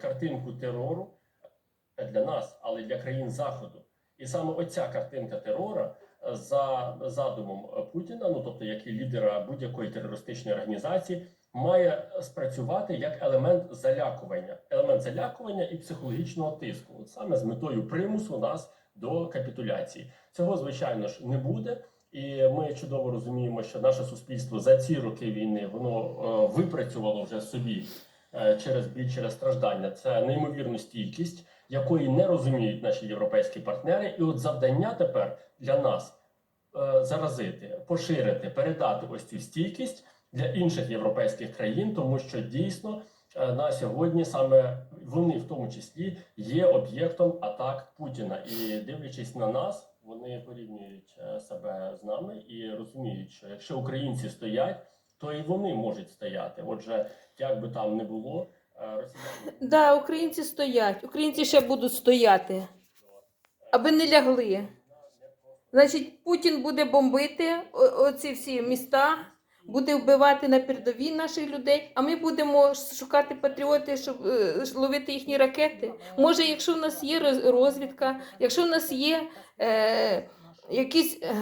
картинку терору для нас, але для країн Заходу. І саме оця картинка терора е, за задумом Путіна, ну тобто як і лідера будь-якої терористичної організації, має спрацювати як елемент залякування, елемент залякування і психологічного тиску, от саме з метою примусу нас до капітуляції. Цього звичайно ж не буде. І ми чудово розуміємо, що наше суспільство за ці роки війни воно е, випрацювало вже собі через біль, через страждання. Це неймовірну стійкість, якої не розуміють наші європейські партнери. І от завдання тепер для нас е, заразити, поширити, передати ось цю стійкість для інших європейських країн, тому що дійсно е, на сьогодні саме вони, в тому числі, є об'єктом атак Путіна. І дивлячись на нас, вони порівнюють е, себе з нами і розуміють, що якщо українці стоять, то і вони можуть стояти. Отже, як би там не було, е, росіяни Да, українці стоять. Українці ще будуть стояти, аби не лягли. Значить, Путін буде бомбити оці всі міста, буде вбивати на передовій наших людей, а ми будемо шукати патріоти, щоб е, ловити їхні ракети. Може, якщо в нас є роз- розвідка, якщо в нас є е, якісь. Е,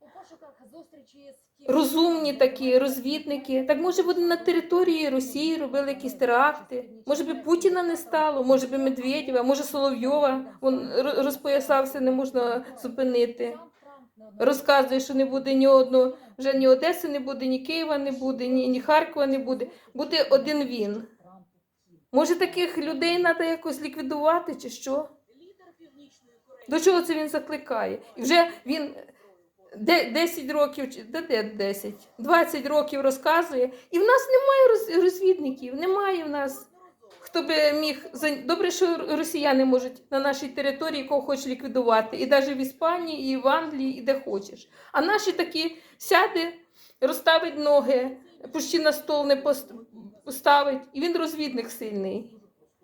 У пошуках зустрічі з розумні такі розвідники. Так може буде на території Росії робили якісь теракти. Може би Путіна не стало, може би Медведєва, може Соловйова. Він розпоясався, не можна зупинити. Розказує, що не буде ні одного, вже ні Одеси не буде, ні Києва не буде, ні, ні Харкова не буде. Буде один він. Може, таких людей треба якось ліквідувати чи що? До чого це він закликає? І вже він 10 років, де, де 10, 20 років розказує, і в нас немає роз- розвідників, немає в нас. Хто би міг добре, що росіяни можуть на нашій території кого хочеш ліквідувати, і навіть в Іспанії, і в Англії, і де хочеш. А наші такі сяде, розставить ноги, пущі на стол не пост- поставить, і він розвідник сильний.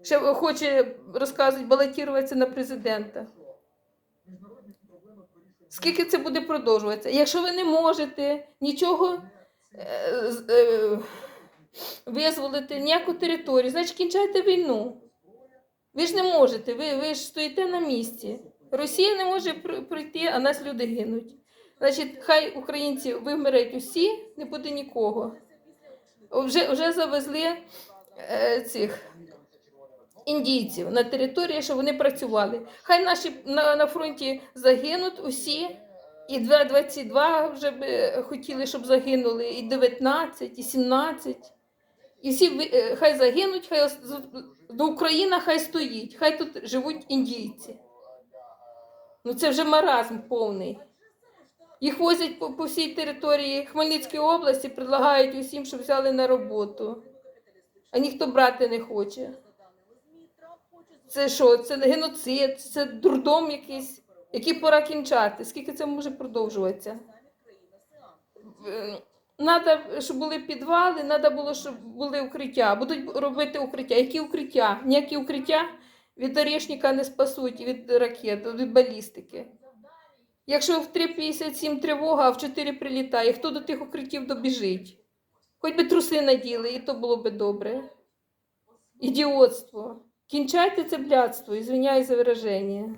Ще хоче розказують, балотуватися на президента. Скільки це буде продовжуватися? Якщо ви не можете нічого е, е, визволити, ніяку територію, значить кінчайте війну. Ви ж не можете, ви, ви ж стоїте на місці. Росія не може пр- пройти, а нас люди гинуть. Значить, хай українці вимирають усі, не буде нікого. Вже, вже завезли е, цих індійців на території, щоб вони працювали. Хай наші на, на фронті загинуть усі, і 22 вже би хотіли, щоб загинули, і 19, і 17. І всі е, хай загинуть, хай до Україна хай стоїть, хай тут живуть індійці. Ну це вже маразм повний. Їх возять по, по всій території Хмельницької області, предлагають усім, щоб взяли на роботу. А ніхто брати не хоче. Це що? Це геноцид, це дурдом якийсь, який пора кінчати. Скільки це може продовжуватися? Треба, щоб були підвали, треба було, щоб були укриття. Будуть робити укриття. Які укриття? Ніякі укриття від орешника не спасуть, від ракет, від балістики. Якщо в 3.57 тривога, а в 4 прилітає, хто до тих укриттів добіжить? Хоч би труси наділи, і то було би добре. Ідіотство. Кінчайте це блядство, извиняюсь за вираження.